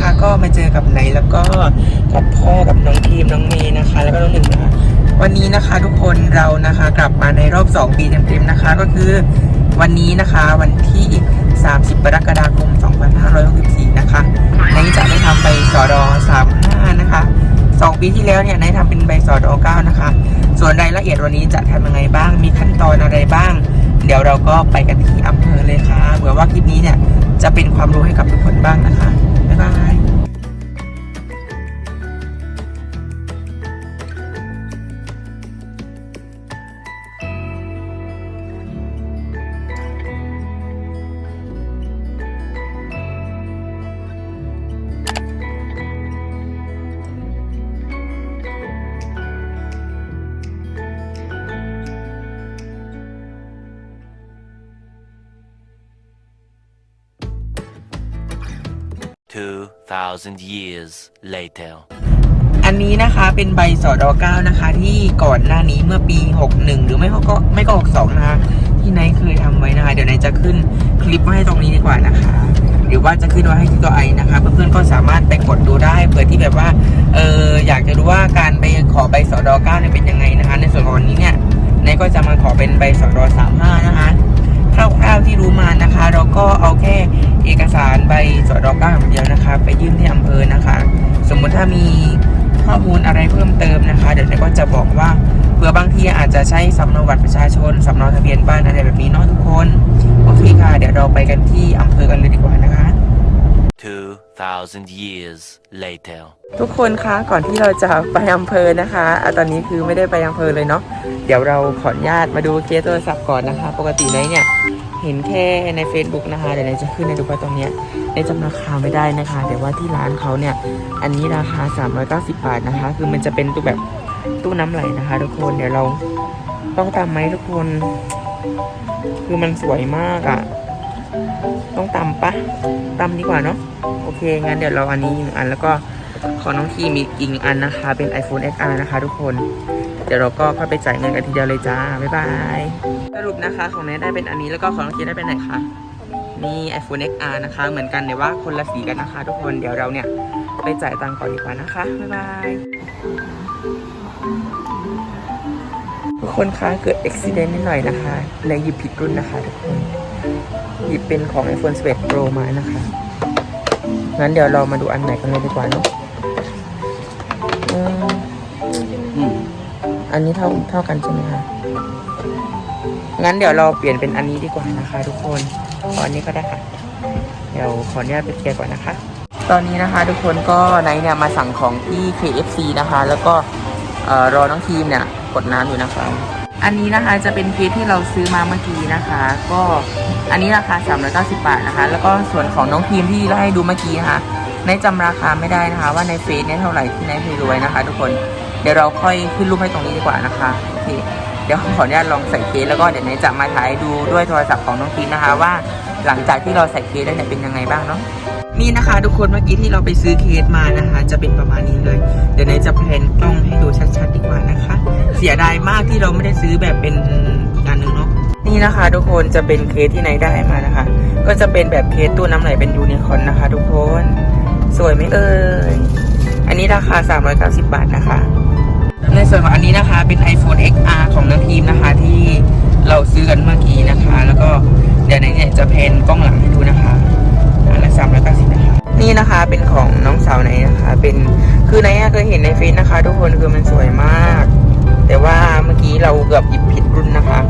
นะคะ ก็มาเจอกับไนแล้วก็กับพ่อกับน้องทีมน้องเมย์นะคะ แล้วก็น้องหนึ่งนะคะวันนี้นะคะทุกคนเรานะคะกลับมาในรอบ 2 ปีเต็มๆนะคะ ก็คือวันนี้นะคะวันที่ 30กรกฎาคม 2564 นะคะไนจะได้ทำใบสอดอ35 นะคะ 2 ปีที่แล้วเนี่ยไนท์ทำเป็นใบสอดอ9นะคะ ส่วนรายละเอียดวันนี้จะทำยังไงบ้าง มีขั้นตอนอะไรบ้าง เดี๋ยวเราก็ไปกันที่อำเภอเลยค่ะเผื่อว่าคลิปนี้เนี่ยจะเป็นความรู้ให้กับทุกคนบ้างนะคะ บ๊ 2,000 years later. อันนี้นะคะเป็นใบสอดอ9นะคะ ที่ก่อนหน้านี้เมื่อปี 61 หรือไม่ก็ไม่ก็ 62 นะคะ ที่ไนท์เคยทำไว้นะคะ เดี๋ยวนายจะขึ้นคลิปมาให้ตรงนี้ดีกว่านะคะ หรือว่าจะขึ้นไว้ให้ที่ตัวไอนะคะ เพื่อนๆก็สามารถไปกดดูได้เผื่อที่แบบว่าเอออยากจะรู้ว่าการไปขอใบสอดอ9เนี่ยเป็นยังไงนะคะ ในส่วนของวันนี้เนี่ยไนท์ก็จะมาขอเป็นใบสอดอ35 นะคะ ร่าวๆที่รู้มานะคะ เราก็เอาแค่เอกสารใบสอดอ9อย่างเดียวนะคะ ไปยื่นที่อำเภอนะคะ สมมุติถ้ามีข้อมูลอะไรเพิ่มเติมนะคะ เดี๋ยวเราก็จะบอกว่าเผื่อบางทีอาจจะใช้สำเนาบัตรประชาชนสำเนาทะเบียนบ้านอะไรแบบนี้เนาะทุกคนโอเคค่ะ เดี๋ยวเราไปกันที่อำเภอกันเลยดีกว่านะคะ 2,000 years later. ทุกคนคะก่อนที่เราจะไปอำเภอนะคะอะตอนนี้คือไม่ได้ไปอำเภอเลยเนาะเดี๋ยวเราขออนุญาตมาดูเคสโทรศัพท์ก่อนนะคะ ปกติไนท์เนี่ย เห็นแค่ใน Facebook นะคะ เดี๋ยวไนท์จะขึ้นในดูว่าตรงเนี้ยไนจำราคาไม่ได้นะคะ แต่ว่าที่ร้านเขาเนี่ย อันนี้ราคา 390 บาทนะคะ คือมันจะเป็นตู้แบบตู้น้ำไหลนะคะ ทุกคน เดี๋ยวเราต้องตามไหมทุกคน คือมันสวยมากอะ่ะ ต้องตำปะตำดีกว่าเนาะ โอเค งั้นเดี๋ยวเราอันนี้หนึ่งอันแล้วก็ขอน้องทีมีอีกหนึ่งอันนะคะ เป็น iPhone XR นะคะ ทุกคน ดี๋ยวเราก็เข้าไปจ่ายเงินกันทีเดียวเลยจ้า บ๊ายบาย สรุปนะคะของแนทได้เป็นอันนี้แล้วก็ของน้องทีได้เป็นไหนคะนี่ iPhone XR นะคะ เหมือนกันแต่ว่าคนละสีกันนะคะ ทุกคนเดี๋ยวเราเนี่ยไปจ่ายตังค์ก่อนดีกว่านะคะ บ๊ายบายทุกคนคะเกิดอุบิเหตุนิดหน่อยนะคะเลยหยิบผิดรุ่นนะคะทุกคนหยิบเป็นของ iPhone 11 Pro มานะคะงั้นเดี๋ยวเรามาดูอันไหนกันเลยดีกว่าเนาะ อันนี้เท่าเท่ากันใช่ไหมคะงั้นเดี๋ยวเราเปลี่ยนเป็นอันนี้ดีกว่านะคะ ทุกคนขออันนี้ก็ได้ค่ะ เดี๋ยวขออนุญาตไปเคลียร์ก่อนนะคะ ตอนนี้นะคะทุกคนก็ไนท์เนี่ยมาสั่งของที่ KFC นะคะ แล้วก็รอน้องทีมเนี่ยกดน้ำอยู่นะคะ อันนี้นะคะจะเป็นเคสที่เราซื้อมาเมื่อกี้นะคะ ก็อันนี้ราคา390 บาทนะคะ แล้วก็ส่วนของน้องทีมที่เราให้ดูเมื่อกี้นะคะในจำราคาไม่ได้นะคะ ว่าในเฟซเนี่ยเท่าไหร่ที่ในเพจรวยนะคะ ทุกคน เดี๋ยวเราค่อยขึ้นรูปให้ตรงนี้ดีกว่านะคะโอเคเดี๋ยวขออนุญาตลองใส่เคสแล้วก็เดี๋ยวในจะมาถ่ายดูด้วยโทรศัพท์ของน้องทีนะคะ ว่าหลังจากที่เราใส่เคสได้เนี่ยเป็นยังไงบ้างเนาะนี่นะคะ ทุกคนเมื่อกี้ที่เราไปซื้อเคสมานะคะ จะเป็นประมาณนี้เลย เดี๋ยวในจะแพนกล้องให้ดูชัดๆดีกว่านะคะ เสียดายมากที่เราไม่ได้ซื้อแบบเป็นอีกอันหนึ่งเนาะนี่นะคะ ทุกคนจะเป็นเคสที่ไหนได้มานะคะ ก็จะเป็นแบบเคสตู้น้ำไหลเป็นยูนิคอนนะคะ ทุกคน สวยไหมเอ่ยอันนี้ราคา 390 บาทนะคะ ในส่วนของอันนี้นะคะ เป็น iPhone XR ของน้องทีมนะคะ ที่เราซื้อกันเมื่อกี้นะคะ แล้วก็เดี๋ยวไหนเนี่ยจะแพนกล้องหลังให้ดูนะคะอันละ390นะคะ นี่นะคะเป็นของน้องสาวไหนนะคะ เป็นคือไหนอะเคยเห็นในเฟซนะคะ ทุกคนคือมันสวยมาก แต่ว่าเมื่อกี้เราเกือบหยิบผิดรุ่นนะคะ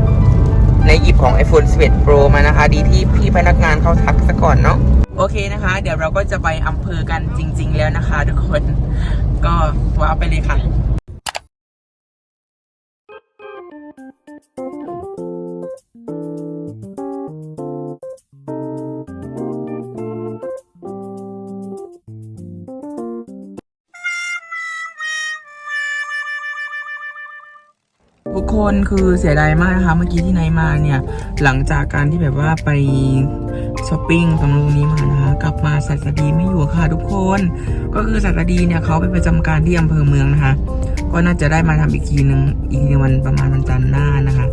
ในหยิบของ iPhone 11 Pro มานะคะ ดีที่พี่พนักงานเขาทักซะก่อนเนาะโอเคนะคะ เดี๋ยวเราก็จะไปอำเภอกันจริง ๆ แล้วนะคะ ทุกคนก็ว้าไปเลยค่ะ ทุกคนคือเสียดายมากนะคะ เมื่อกี้ที่ไนมาเนี่ย หลังจากการที่แบบว่าไป ช้อปปิ้งตรงนู้นตรงนี้มานะคะ กลับมาสัตดีไม่อยู่ค่ะทุกคน ก็คือสัตดีเนี่ยเขาไปประจำการที่อำเภอเมืองนะคะ ก็น่าจะได้มาทำอีกทีหนึ่งอีกทีวันประมาณวันจันทร์หน้านะคะ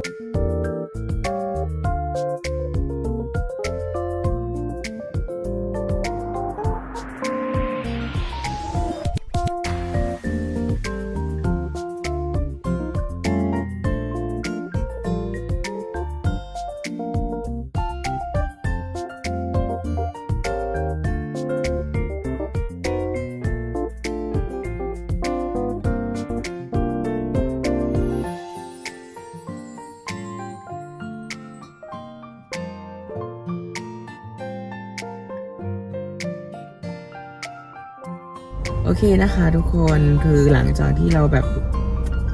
โอเคนะคะทุกคนคือหลังจากที่เราแบบ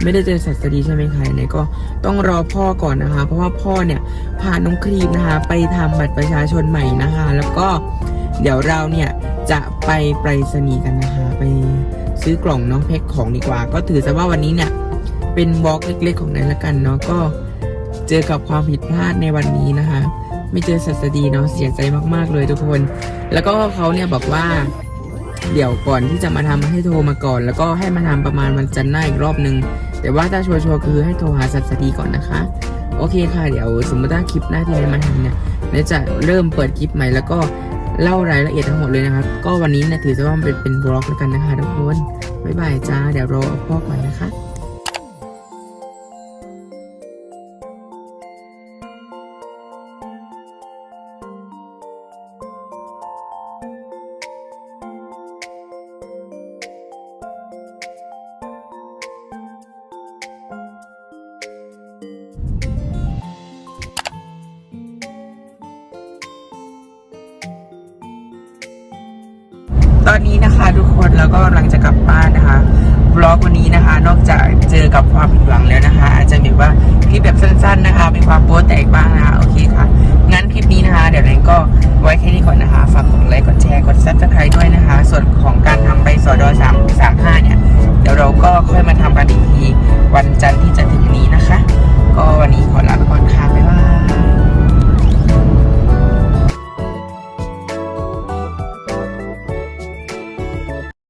ไม่ได้เจอสัตว์ดีใช่ไหมคะเนี่ยก็ต้องรอพ่อก่อนนะคะ เพราะว่าพ่อเนี่ยพาน้องครีมนะคะ ไปทำบัตรประชาชนใหม่นะคะ แล้วก็เดี๋ยวเราเนี่ยจะไปไปรษณีย์กันนะคะ ไปซื้อกล่องน้องแพ็คของดีกว่า ก็ถือซะว่าวันนี้เนี่ยเป็นวอล์กเล็กๆ ของนายละกันเนาะก็เจอกับความผิดพลาดในวันนี้นะคะ ไม่เจอสัตว์ดีเนาะเสียใจมากๆเลยทุกคน แล้วก็เขาเนี่ยบอกว่า เดี๋ยวก่อนที่จะมาทำให้โทรมาก่อน แล้วก็ให้มาทำประมาณวันจันทร์หน้าอีกรอบนึง แต่ว่าถ้าชัวร์ๆคือให้โทรหาสัตว์ดีก่อนนะคะ โอเคค่ะเดี๋ยวสมมติถ้าคลิปหน้าที่ได้มาทำเนี่ยเดี๋ยจะเริ่มเปิดคลิปใหม่แล้วก็เล่ารายละเอียดทั้งหมดเลยนะครับ ก็วันนี้เนี่ยถือว่ามันเป็นเป็นบล็อกแล้วกันนะคะทุกคน บ๊ายบายจ้า เดี๋ยวรอพ่อก่อนนะคะ ตอนนี้นะคะทุกคนแล้วก็กำลังจะกลับบ้านนะคะบล็อกวันนี้นะคะ นอกจากเจอกับความผิดหวังแล้วนะคะ อาจจะแบบว่าคลิปแบบสั้น ๆ นะคะมีความโป๊แตกบ้างนะคะโอเคค่ะ งั้นคลิปนี้นะคะ เดี๋ยวเราก็ไว้แค่นี้ก่อนนะคะฝากกดไลค์กดแชร์กดซับสไครต์ด้วยนะคะ ส่วนของการทำใบสอดอสามสามห้าเนี่ยเดี๋ยวเราก็ค่อยมาทำกันอีกทีวันจันทร์ที่จะถึงนี้นะคะ ก็วันนี้ขอลาไปก่อนค่ะ